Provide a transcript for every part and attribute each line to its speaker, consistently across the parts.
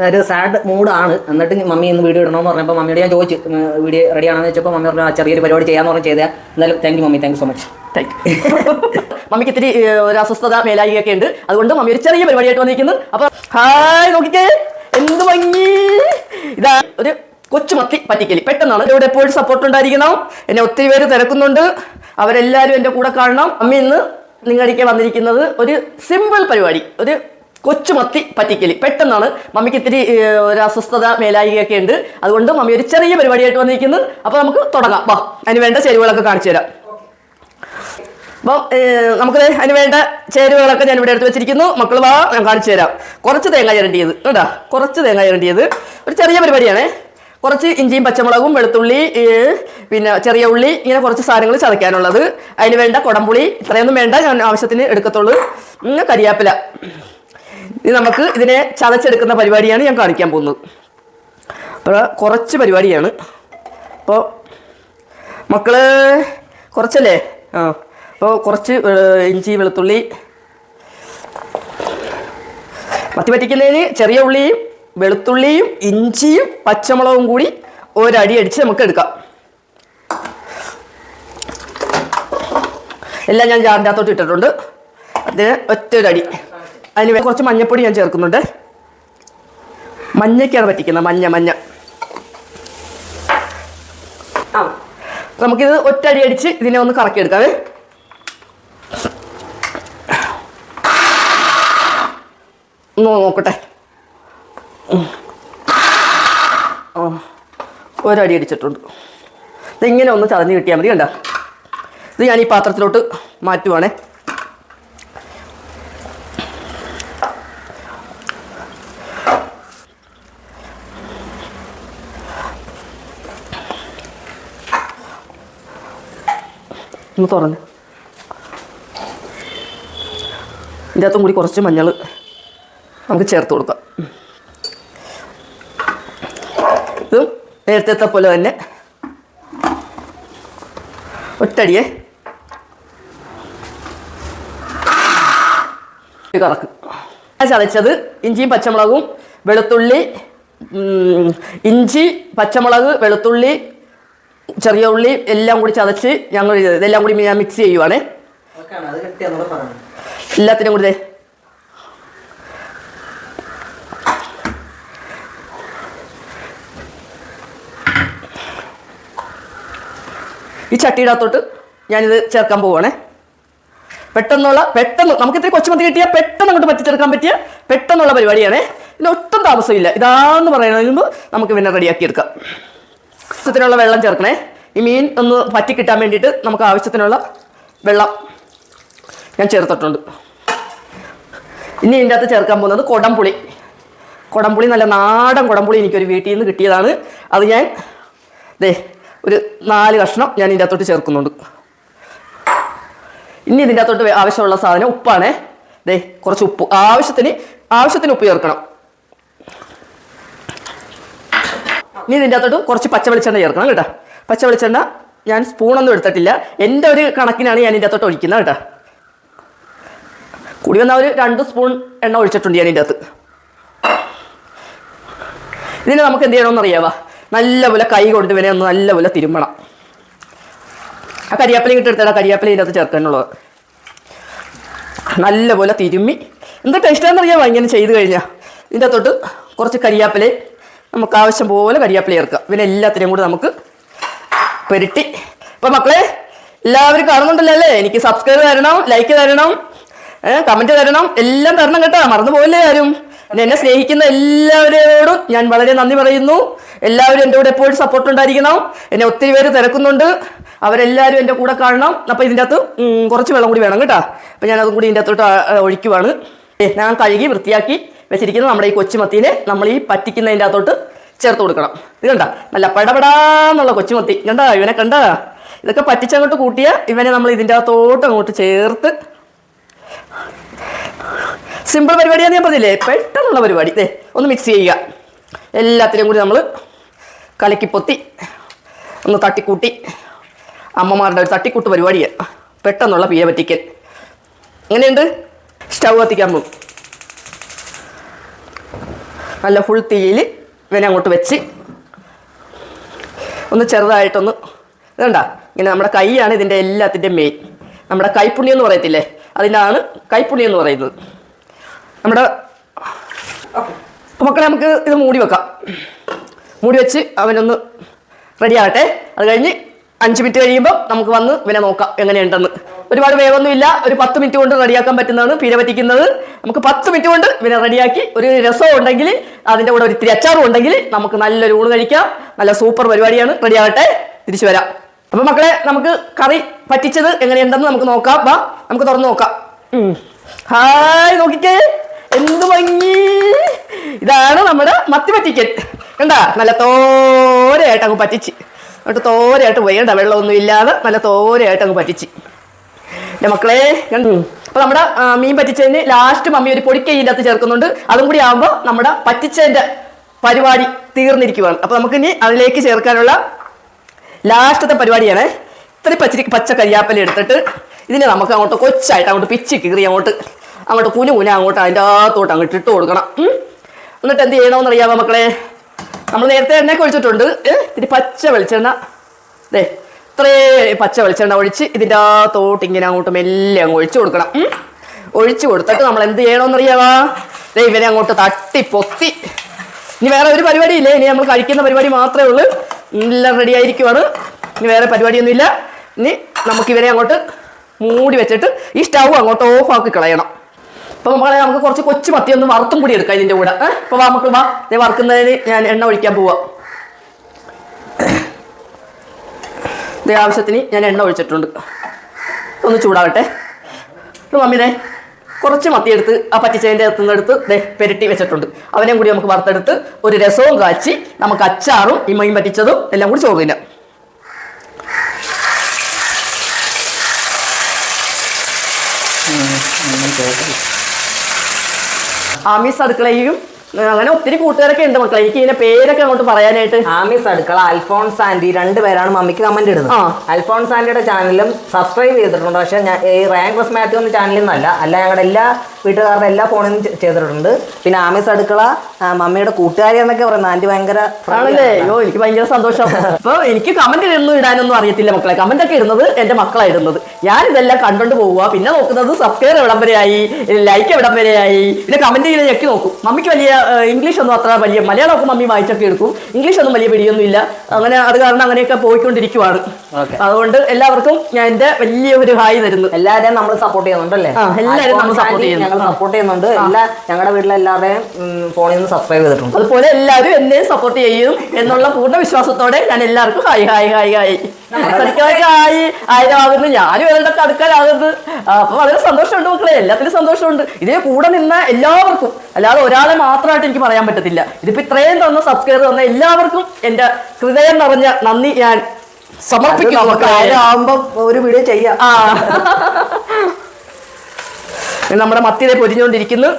Speaker 1: ഒരു സാഡ് മൂഡാണ് എന്നിട്ട് മമ്മി ഇന്ന് വീഡിയോ ഇടണമെന്ന് പറഞ്ഞപ്പോൾ മമ്മിയോട് ഞാൻ ചോദിച്ചു വീഡിയോ റെഡി ആണെന്ന് വെച്ചപ്പോൾ മമ്മി പറഞ്ഞു "ആ, ചെറിയൊരു പരിപാടി ചെയ്യാന്ന് പറഞ്ഞ് ചെയ്താൽ എന്നാലും thank you mummy thank so much
Speaker 2: thank മമ്മിക്ക് ഇത്തിരി ഒരു അസ്വസ്ഥത മേലായികയൊക്കെ ഉണ്ട്. അതുകൊണ്ട് മമ്മി ഒരു ചെറിയ പരിപാടിയായിട്ട് വന്നിരിക്കുന്നു. അപ്പൊ ഹായ് നോക്കിക്കേ. എന്ത് ഭംഗി. ഇതാ ഒരു കൊച്ചു മത്തി പറ്റിക്കലി. പെട്ടെന്നാണ്. ഇവിടെ എപ്പോഴും സപ്പോർട്ട് ഉണ്ടായിരിക്കണം. എന്നെ ഒത്തിരി പേര് തിരക്കുന്നുണ്ട്. അവരെല്ലാവരും എന്റെ കൂടെ കാണണം. അമ്മ ഇന്ന് നിങ്ങളിലേക്ക് വന്നിരിക്കുന്നത് ഒരു സിമ്പിൾ പരിപാടി. ഒരു കൊച്ചു മത്തി പറ്റിക്കലി. പെട്ടെന്നാണ് മമ്മിക്ക് ഇത്തിരി ഒരു അസ്വസ്ഥത മേലായികയൊക്കെ ഉണ്ട്. അതുകൊണ്ട് മമ്മി ഒരു ചെറിയ പരിപാടിയായിട്ട് വന്നിരിക്കുന്നു. അപ്പൊ നമുക്ക് തുടങ്ങാം. വാ അതിന് വേണ്ട ചേരുവകളൊക്കെ കാണിച്ചു തരാം. അപ്പം നമുക്ക് അതിന് വേണ്ട ചേരുവകളൊക്കെ ഞാൻ ഇവിടെ എടുത്ത് വെച്ചിരിക്കുന്നു. മക്കൾ വാ ഞാൻ കാണിച്ചു തരാം. കുറച്ച് തേങ്ങ ചിരണ്ടിയത്. കേട്ടാ കുറച്ച് തേങ്ങ ചിരണ്ടിയത്. ഒരു ചെറിയ പരിപാടിയാണേ. കുറച്ച് ഇഞ്ചിയും പച്ചമുളകും വെളുത്തുള്ളി പിന്നെ ചെറിയ ഉള്ളി ഇങ്ങനെ കുറച്ച് സാധനങ്ങൾ ചതയ്ക്കാനുള്ളത്. അതിന് വേണ്ട കുടംപുളി ഇത്രയൊന്നും വേണ്ട ഞാൻ ആവശ്യത്തിന് എടുക്കത്തുള്ളൂ. പിന്നെ കരിയാപ്പില. ഇത് നമുക്ക് ഇതിനെ ചതച്ചെടുക്കുന്ന പരിപാടിയാണ് ഞാൻ കാണിക്കാൻ പോകുന്നത്. അപ്പോൾ കുറച്ച് പരിപാടിയാണ്. അപ്പോൾ മക്കൾ കുറച്ചല്ലേ? ആ അപ്പോൾ കുറച്ച് ഇഞ്ചി വെളുത്തുള്ളി. മത്തി പറ്റിക്കുന്നതിന് ചെറിയ ഉള്ളിയും വെളുത്തുള്ളിയും ഇഞ്ചിയും പച്ചമുളകും കൂടി ഒരടി അടിച്ച് നമുക്ക് എടുക്കാം. എല്ലാം ഞാൻ ജാറിന്റെ അകത്തോട്ട് ഇട്ടിട്ടുണ്ട്. അതിന് ഒറ്റ ഒരു അടി. അതിന് കുറച്ച് മഞ്ഞപ്പൊടി ഞാൻ ചേർക്കുന്നുണ്ട്. മഞ്ഞയ്ക്കാണ് പറ്റിക്കുന്നത്. മഞ്ഞ മഞ്ഞ. ആ. നമുക്കിത് ഒറ്റടി അടിച്ച് ഇതിനെ ഒന്ന് കറക്കിയെടുക്കാവേ ഒന്ന് നോക്കട്ടെ. ഒരടി അടിച്ചിട്ടുണ്ട്. ഇതിങ്ങനെ ഒന്ന് ചതഞ്ഞ് കിട്ടിയാൽ മതി കണ്ട? ഇത് ഞാൻ ഈ പാത്രത്തിലോട്ട് മാറ്റുവാണേ. ഒന്ന് തുറന്ന് ഇതിന്റെ അകത്തും കൂടി കുറച്ച് മഞ്ഞൾ നമുക്ക് ചേർത്ത് കൊടുക്കാം. ഇതും നേരത്തെ പോലെ തന്നെ. ഒറ്റടിയെ. കറക്ക്. ചതച്ചത് ഇഞ്ചിയും പച്ചമുളകും വെളുത്തുള്ളി ഇഞ്ചി പച്ചമുളക് വെളുത്തുള്ളി ചെറിയ ഉള്ളി എല്ലാം കൂടി ചതച്ച് ഞങ്ങൾ ഇതെല്ലാം കൂടി ഞാൻ മിക്സ് ചെയ്യുവാണേ. എല്ലാത്തിനും കൂടി ഈ ചട്ടിയുടെ അകത്തോട്ട് ഞാനിത് ചേർക്കാൻ പോവുകയാണേ പെട്ടെന്നുള്ള പെട്ടെന്ന് നമുക്ക് ഇത്തിരി കൊച്ചുമത്തി കിട്ടിയാൽ പെട്ടെന്ന് അങ്ങോട്ട് പറ്റിച്ചെടുക്കാൻ പറ്റിയ പെട്ടെന്നുള്ള പരിപാടിയാണേ. ഇതിന് ഒട്ടും താമസമില്ല. ഇതാന്ന് പറയുന്നതിന് മുമ്പ് നമുക്ക് പിന്നെ റെഡിയാക്കി എടുക്കാം. ആവശ്യത്തിനുള്ള വെള്ളം ചേർക്കണേ. ഈ മീൻ ഒന്ന് പറ്റി കിട്ടാൻ വേണ്ടിയിട്ട് നമുക്ക് ആവശ്യത്തിനുള്ള വെള്ളം ഞാൻ ചേർത്തിട്ടുണ്ട്. ഇനി ഇതിന്റെ അകത്ത് ചേർക്കാൻ പോകുന്നത് കുടംപുളി. കുടംപുളി നല്ല നാടൻ കുടംപുളി എനിക്കൊരു വീട്ടിൽ നിന്ന് കിട്ടിയതാണ്. അത് ഞാൻ ദേ ഒരു നാല് കഷ്ണം ഞാൻ ഇതിന്റെ അകത്തോട്ട് ചേർക്കുന്നുണ്ട്. ഇനി ഇതിന്റെ അകത്തോട്ട് ആവശ്യമുള്ള സാധനം ഉപ്പാണേ. ദേ കുറച്ച് ഉപ്പ്. ആവശ്യത്തിന് ആവശ്യത്തിന് ഉപ്പ് ചേർക്കണം. ഇനി ഇതിന്റെ അകത്തോട്ട് കുറച്ച് പച്ച വെളിച്ചെണ്ണ ചേർക്കണം കേട്ടോ. പച്ച വെളിച്ചെണ്ണ ഞാൻ സ്പൂണൊന്നും എടുത്തിട്ടില്ല. എന്റെ ഒരു കണക്കിനാണ് ഞാൻ ഇതിന്റെ അകത്തോട്ട് ഒഴിക്കുന്നത് കേട്ടോ. കൂടി വന്നാൽ ഒരു രണ്ട് സ്പൂൺ എണ്ണ ഒഴിച്ചിട്ടുണ്ട് ഞാൻ ഇതിന്റെ അകത്ത്. ഇതിന് നമുക്ക് എന്ത് ചെയ്യണമെന്ന് അറിയാവാ? നല്ലപോലെ കൈ കൊണ്ട് വരെ ഒന്ന് നല്ലപോലെ തിരുമ്മണം ആ കരിയാപ്പിലയും കിട്ടെടുത്താൽ കരിയാപ്പില ഇതിന്റെ അകത്ത് ചേർക്കാനുള്ളത് നല്ലപോലെ തിരുമ്മി. എന്താ ടേസ്റ്റാന്ന് അറിയാമോ ഇങ്ങനെ ചെയ്ത് കഴിഞ്ഞാൽ ഇതിന്റെ അകത്തോട്ട് കുറച്ച് കരിയാപ്പില നമുക്ക് ആവശ്യം പോലെ കരിയാപ്പില ചേർക്കാം പിന്നെ എല്ലാത്തിനെയും കൂടി നമുക്ക് പെരുട്ടി. അപ്പം മക്കളെ എല്ലാവരും കാണുന്നുണ്ടല്ലോ അല്ലേ? എനിക്ക് സബ്സ്ക്രൈബ് തരണം ലൈക്ക് തരണം കമന്റ് തരണം എല്ലാം തരണം കേട്ടോ. മറന്നു പോകല്ലേ ആരും? എന്നെ സ്നേഹിക്കുന്ന എല്ലാവരോടും ഞാൻ വളരെ നന്ദി പറയുന്നു. എല്ലാവരും എന്റെ കൂടെ എപ്പോഴും സപ്പോർട്ട് ഉണ്ടായിരിക്കണം. എന്നെ ഒത്തിരി പേര് തിരക്കുന്നുണ്ട്. അവരെല്ലാവരും എന്റെ കൂടെ കാണണം. അപ്പോൾ ഇതിന്റെ അകത്ത് കുറച്ച് വെള്ളം കൂടി വേണം കേട്ടോ. അപ്പോൾ ഞാനതും കൂടി ഇതിന്റെ അകത്തോട്ട് ഒഴിക്കുവാണ്. ഞാൻ കഴുകി വൃത്തിയാക്കി വെച്ചിരിക്കുന്ന നമ്മുടെ ഈ കൊച്ചുമത്തീനെ നമ്മൾ ഈ പറ്റിക്കുന്നതിന്റെ അകത്തോട്ട് ചേർത്ത് കൊടുക്കണം. ഇത് കണ്ട? നല്ല പടപടാന്നുള്ള കൊച്ചുമത്തി കണ്ട? ഇവനെ കണ്ട? ഇതൊക്കെ പറ്റിച്ചങ്ങോട്ട് കൂട്ടിയ ഇവനെ നമ്മൾ ഇതിന്റെ അകത്തോട്ട് അങ്ങോട്ട് ചേർത്ത് സിമ്പിൾ പരിപാടിയാന്ന് ഞാൻ പറഞ്ഞില്ലേ? പെട്ടെന്നുള്ള പരിപാടി. ദേ ഒന്ന് മിക്സ് ചെയ്യുക. എല്ലാത്തിനും കൂടി നമ്മൾ കലക്കി പൊത്തി ഒന്ന് തട്ടിക്കൂട്ടി. അമ്മമാരുടെ ഒരു തട്ടിക്കൂട്ട് പരിപാടിയാണ്. പെട്ടെന്നുള്ള പിയ പറ്റിക്കൽ. എങ്ങനെയുണ്ട്? സ്റ്റൗ കത്തിക്കാൻ പോകും. നല്ല ഫുൾ തീയിൽ ഇവനെ അങ്ങോട്ട് വെച്ച് ഒന്ന് ചെറുതായിട്ടൊന്ന് ഇതുണ്ട? ഇങ്ങനെ നമ്മുടെ കൈയാണ് ഇതിന്റെ എല്ലാത്തിന്റെ മെയിൻ നമ്മുടെ കൈപ്പുണ്യം എന്ന് പറയത്തില്ലേ? അതിനാണ് കൈപ്പുണ്യം എന്ന് പറയുന്നത്. നമ്മുടെ മക്കളെ നമുക്ക് ഇത് മൂടി വെക്കാം. മൂടി വെച്ച് അവനൊന്ന് റെഡി ആകട്ടെ. അത് കഴിഞ്ഞ് അഞ്ച് മിനിറ്റ് കഴിയുമ്പോൾ നമുക്ക് വന്ന് ഇവനെ നോക്കാം എങ്ങനെയുണ്ടെന്ന്. ഒരുപാട് വേഗമൊന്നുമില്ല. ഒരു പത്ത് മിനിറ്റ് കൊണ്ട് റെഡിയാക്കാൻ പറ്റുന്നതാണ് പീര പറ്റിക്കുന്നത്. നമുക്ക് പത്ത് മിനിറ്റ് കൊണ്ട് ഇവനെ റെഡിയാക്കി ഒരു രസവും ഉണ്ടെങ്കിൽ അതിന്റെ കൂടെ ഒരു ഇത്തിരി അച്ചാറും ഉണ്ടെങ്കിൽ നമുക്ക് നല്ലൊരു ഊണ് കഴിക്കാം. നല്ല സൂപ്പർ പരിപാടിയാണ്. റെഡി ആകട്ടെ. തിരിച്ചു വരാം. അപ്പൊ മക്കളെ നമുക്ക് കറി പറ്റിച്ചത് എങ്ങനെയുണ്ടെന്ന് നമുക്ക് നോക്കാം. വാ നമുക്ക് തുറന്നു നോക്കാം. ഹായ് നോക്കിക്കേ. എന്ത് ഭംഗി. ഇതാണ് നമ്മുടെ മത്തി പറ്റിക്കൽ. കണ്ടാ? നല്ല തോരയായിട്ട് അങ്ങ് പറ്റിച്ച്. എന്നിട്ട് തോരയായിട്ട് പോയി. കണ്ട വെള്ളമൊന്നും ഇല്ലാതെ നല്ല തോരയായിട്ട് അങ്ങ് പറ്റിച്ച്. എന്റെ മക്കളെ അപ്പൊ നമ്മുടെ മീൻ പറ്റിച്ചതിന് ലാസ്റ്റ് മമ്മി ഒരു പൊടിക്കൈന്റെ അകത്ത് ചേർക്കുന്നുണ്ട്. അതും കൂടി ആകുമ്പോൾ നമ്മുടെ പറ്റിച്ചതിന്റെ പരിപാടി തീർന്നിരിക്കുവാണ്. അപ്പൊ നമുക്ക് ഇനി അതിലേക്ക് ചേർക്കാനുള്ള ലാസ്റ്റത്തെ പരിപാടിയാണ്. ഇത്രയും പച്ചരി പച്ച കരിയാപ്പല എടുത്തിട്ട് ഇതിനെ നമുക്ക് അങ്ങോട്ട് കൊച്ചായിട്ട് അങ്ങോട്ട് പിച്ചി കീറി അങ്ങോട്ട് അങ്ങോട്ട് കുനു കുന അങ്ങോട്ട് അതിന്റെ അകത്തോട്ട് അങ്ങോട്ട് ഇട്ട് കൊടുക്കണം. എന്നിട്ട് എന്ത് ചെയ്യണമെന്ന് അറിയാമോ മക്കളെ? നമ്മൾ നേരത്തെ എണ്ണയൊക്കെ ഒഴിച്ചിട്ടുണ്ട്. ഇത്തിരി പച്ച വെളിച്ചെണ്ണ. ദേ ഇത്രേ പച്ച വെളിച്ചെണ്ണ ഒഴിച്ച് ഇതിന്റെ അകത്തോട്ട് ഇങ്ങനെ അങ്ങോട്ട് മെല്ലെ അങ്ങ് ഒഴിച്ചു കൊടുക്കണം. ഒഴിച്ചു കൊടുത്തിട്ട് നമ്മൾ എന്ത് ചെയ്യണമെന്ന് അറിയാവാ ദേ ഇവനെ അങ്ങോട്ട് തട്ടി പൊത്തി ഇനി വേറെ ഒരു പരിപാടി ഇല്ലേ ഇനി നമ്മൾ കഴിക്കുന്ന പരിപാടി മാത്രമേ ഉള്ളൂ. എല്ലാം റെഡി ആയിരിക്കുവാണ്. ഇനി വേറെ പരിപാടിയൊന്നുമില്ല. ഇനി നമുക്ക് ഇവരെ അങ്ങോട്ട് മൂടി വെച്ചിട്ട് ഈ സ്റ്റൗ അങ്ങോട്ട് ഓഫ് ആക്കി കളയണം. അപ്പൊ നമ്മളെ നമുക്ക് കുറച്ച് കൊച്ചു മത്തി ഒന്ന് വറുത്തും കൂടി എടുക്കാം ഇതിന്റെ കൂടെ. ഏഹ് അപ്പൊ വാ മക്കൾ വാ. വറുക്കുന്നതിന് ഞാൻ എണ്ണ ഒഴിക്കാൻ പോവാ. ഇതേ ആവശ്യത്തിന് ഞാൻ എണ്ണ ഒഴിച്ചിട്ടുണ്ട്. ഒന്ന് ചൂടാവട്ടെ. ദേ കുറച്ച് മത്തിയെടുത്ത് ആ പറ്റിച്ചതിന്റെ ദേ പെരട്ടി വെച്ചിട്ടുണ്ട്. അവനെയും കൂടി നമുക്ക് വറുത്തെടുത്ത് ഒരു രസവും കാച്ചി നമുക്ക് അച്ചാറും ഈ മീൻ പറ്റിച്ചതും എല്ലാം കൂടി ചോറില്ല ആമീസ് അടുക്കളയും അങ്ങനെ ഒത്തിരി കൂട്ടുകാരൊക്കെ ഉണ്ട് മക്കളെ. എനിക്ക് ഇതിന്റെ പേരൊക്കെ അങ്ങോട്ട് പറയാനായിട്ട്.
Speaker 1: ആമിസ് അടുക്കള അൽഫോൺസ് ആന്റി രണ്ടുപേരാണ് മമ്മിക്ക് കമന്റ് ഇടുന്നത്. അൽഫോൺസ് ആന്റിയുടെ ചാനലും സബ്സ്ക്രൈബ് ചെയ്തിട്ടുണ്ട്. പക്ഷെ ഞാൻ ഈ റാങ്ക് മാത്യു എന്ന ചാനലിൽ നിന്നല്ല. അല്ല ഞങ്ങളുടെ എല്ലാ വീട്ടുകാരുടെ എല്ലാ ഫോണിലും ചെയ്തിട്ടുണ്ട്. പിന്നെ ആമേസ് അടുക്കള മമ്മിയുടെ കൂട്ടുകാരി എന്നൊക്കെ പറയുന്നത് ആന്റി ഭയങ്കര
Speaker 2: ആണല്ലേ? അയ്യോ എനിക്ക് ഭയങ്കര സന്തോഷം. അപ്പൊ എനിക്ക് കമന്റ് ഇടുന്നു ഇടാനൊന്നും അറിയത്തില്ല മക്കളെ. കമന്റ് ഒക്കെ ഇടുന്നത് എന്റെ മക്കളാണ് ഇടുന്നത്. ഞാൻ ഇതെല്ലാം കണ്ടോണ്ട് പോവുക. പിന്നെ നോക്കുന്നത് സബ്സ്ക്രൈബ് എവിടം വരെയായി ലൈക്ക് എവിടം വരെയായി. പിന്നെ കമന്റ് ചെയ്ത് ഞെക്കി നോക്കും. മമ്മിക്ക് വലിയ ഇംഗ്ലീഷ് ഒന്നും അത്ര വലിയ മലയാളമൊക്കെ മമ്മി വായിച്ചൊക്കെ എടുക്കും. ഇംഗ്ലീഷ് ഒന്നും വലിയ പിടിയൊന്നും ഇല്ല അങ്ങനെ അത് കാരണം അങ്ങനെയൊക്കെ പോയിക്കൊണ്ടിരിക്കുവാണ്. അതുകൊണ്ട് എല്ലാവർക്കും ഞാൻ എന്റെ വലിയ ഒരു ഹായ് തരുന്നു.
Speaker 1: എല്ലാവരെയും നമ്മൾ സപ്പോർട്ട് ചെയ്യുന്നുണ്ടല്ലേ?
Speaker 2: എല്ലാവരും നമ്മൾ
Speaker 1: സപ്പോർട്ട്
Speaker 2: ചെയ്യുന്നു.
Speaker 1: ഞങ്ങൾ സപ്പോർട്ട് ചെയ്യുന്നുണ്ട്. എല്ലാ ഞങ്ങളുടെ വീട്ടിലെ എല്ലാവരെയും ഫോണിൽ നിന്ന് സബ്സ്ക്രൈബ് ചെയ്തിട്ടുണ്ട്.
Speaker 2: അതുപോലെ എല്ലാവരും എന്നെ സപ്പോർട്ട് ചെയ്യും എന്നുള്ള പൂർണ വിശ്വാസത്തോടെ ഞാൻ എല്ലാവർക്കും ഹായ് ഹായ് ഹായ് ഹായ് ായി ആയി ആയിരമാകുന്നു ഞാനും ഇവരുടെ അടുക്കാനാകുന്നത് അപ്പൊ വളരെ സന്തോഷമുണ്ട് മക്കളെ. എല്ലാത്തിനും സന്തോഷമുണ്ട്. ഇതേ കൂടെ നിന്ന എല്ലാവർക്കും അല്ലാതെ ഒരാളെ മാത്രമായിട്ട് എനിക്ക് പറയാൻ പറ്റത്തില്ല. ഇതിപ്പോ ഇത്രയും തന്ന സബ്സ്ക്രൈബർ തന്ന എല്ലാവർക്കും എന്റെ ഹൃദയം നിറഞ്ഞ നന്ദി ഞാൻ സമർപ്പിക്കുന്നു
Speaker 1: ആവുമ്പോ ഒരു വീഡിയോ ചെയ്യാം.
Speaker 2: ആ. നമ്മുടെ മത്തിയെ പൊരിഞ്ഞുകൊണ്ടിരിക്കുന്നു.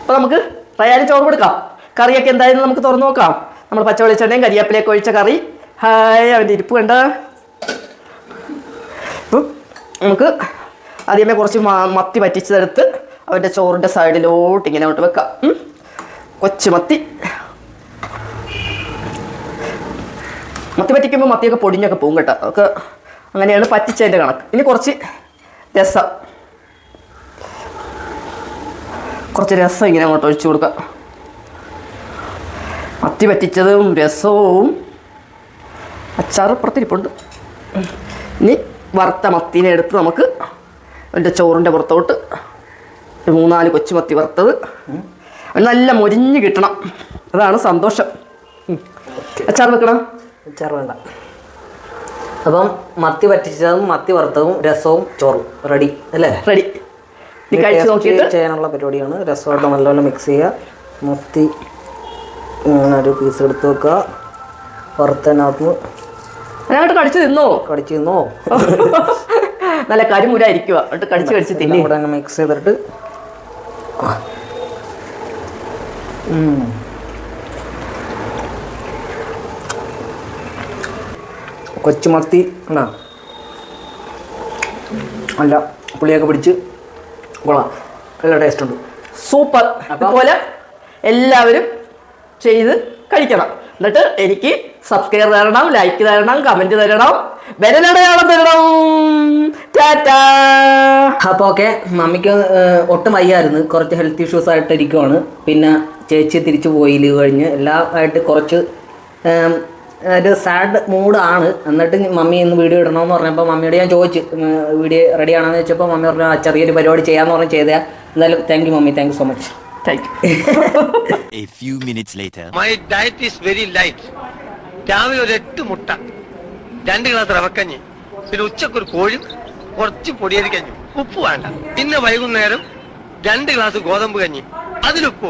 Speaker 2: അപ്പൊ നമുക്ക് തയ്യാറി ചോറ് കൊടുക്കാം. കറിയൊക്കെ എന്തായാലും നമുക്ക് തുറന്നു നോക്കാം. നമ്മൾ പച്ച വെളിച്ചെണ്ണയും കരിയാപ്പിലേക്ക് ഒഴിച്ച കറി. ഹായ് അവന്റെ ഇരിപ്പ് കണ്ട? നമുക്ക് ആദ്യമേ കുറച്ച് മത്തി പറ്റിച്ചതെടുത്ത് അവന്റെ ചോറിന്റെ സൈഡിലോട്ട് ഇങ്ങനെ അങ്ങോട്ട് വെക്കാം. കൊച്ചു മത്തി. മത്തി പറ്റിക്കുമ്പോൾ മത്തിയൊക്കെ പൊടിഞ്ഞൊക്കെ പോകും കേട്ടോ. ഒക്കെ അങ്ങനെയാണ് പറ്റിച്ചതിന്റെ കണക്ക്. ഇനി കുറച്ച് രസം. കുറച്ച് രസം ഇങ്ങനെ അങ്ങോട്ട് ഒഴിച്ചു കൊടുക്കാം. മത്തി പറ്റിച്ചതും രസവും. അച്ചാറ് പുറത്തിരിപ്പുണ്ട് ഇനി വറുത്ത മത്തീനെ എടുത്ത് നമുക്ക് അതിന്റെ ചോറിന്റെ പുറത്തോട്ട് മൂന്നാൽ കൊച്ചു മത്തി വറുത്തത്. നല്ല മൊരിഞ്ഞ് കിട്ടണം. അതാണ് സന്തോഷം. അച്ചാർ വെക്കണം?
Speaker 1: അച്ചാർ വേണ്ട. അപ്പം മത്തി പറ്റിച്ചതും മത്തി വറുത്തതും രസവും ചോറും. റെഡി അല്ലേ?
Speaker 2: റെഡി.
Speaker 1: ചെയ്യാനുള്ള പരിപാടിയാണ്. രസമായിട്ട് നല്ലപോലെ മിക്സ് ചെയ്യുക. മത്തി ഇങ്ങനെ ഒരു പീസ് എടുത്ത് വെക്കുക. വറുത്തതിനകത്ത്
Speaker 2: അതിനകത്ത് കടിച്ച് തിന്നോ?
Speaker 1: കടിച്ച് തിന്നോ?
Speaker 2: നല്ല കരിമുരായിരിക്കുക. എന്നിട്ട് കടിച്ച് കടിച്ച്
Speaker 1: എല്ലാം കൂടെ മിക്സ് ചെയ്തിട്ട്. കൊച്ചുമത്തി എന്നാ അല്ല പുളിയൊക്കെ പിടിച്ച് കൊള്ളാം. നല്ല ടേസ്റ്റ് ഉണ്ട്.
Speaker 2: സൂപ്പർ അതുപോലെ എല്ലാവരും ചെയ്ത് കഴിക്കണം. എന്നിട്ട് എനിക്ക് സബ്സ്ക്രൈബ് തരണം ലൈക്ക് തരണം കമന്റ് തരണം വിരലടയാളം തരണം. ടാറ്റാ
Speaker 1: അപ്പോൾ ഓക്കെ മമ്മിക്ക് ഒട്ടും വയ്യായിരുന്നു. കുറച്ച് ഹെൽത്ത് ഇഷ്യൂസ് ആയിട്ട് ഇരിക്കുവാണ് പിന്നെ ചേച്ചി തിരിച്ചു പോയി ലീവ് കഴിഞ്ഞ്. എല്ലാം ആയിട്ട് കുറച്ച് ഒരു സാഡ് മൂഡാണ് എന്നിട്ട് മമ്മി ഇന്ന് വീഡിയോ ഇടണമെന്ന് പറഞ്ഞപ്പോൾ മമ്മിയോട് ഞാൻ ചോദിച്ചു വീഡിയോ റെഡി ആണെന്ന് വെച്ചപ്പോൾ മമ്മി പറഞ്ഞു "ആ, ചെറിയൊരു പരിപാടി ചെയ്യാമെന്ന് പറഞ്ഞു ചെയ്തേ എന്തായാലും thank you mummy thank you so much
Speaker 2: thank you
Speaker 3: few minutes later
Speaker 4: my diet is very light രാവിലെ ഒരു എട്ട് മുട്ട രണ്ട് ഗ്ലാസ് റവക്കഞ്ഞ് പിന്നെ ഉച്ചക്കൊരു കോഴി കുറച്ച് പൊടിയരി കഞ്ഞി ഉപ്പ് വേണ്ട. പിന്നെ വൈകുന്നേരം രണ്ട് ഗ്ലാസ് ഗോതമ്പ് കഞ്ഞി അതിലുപ്പ്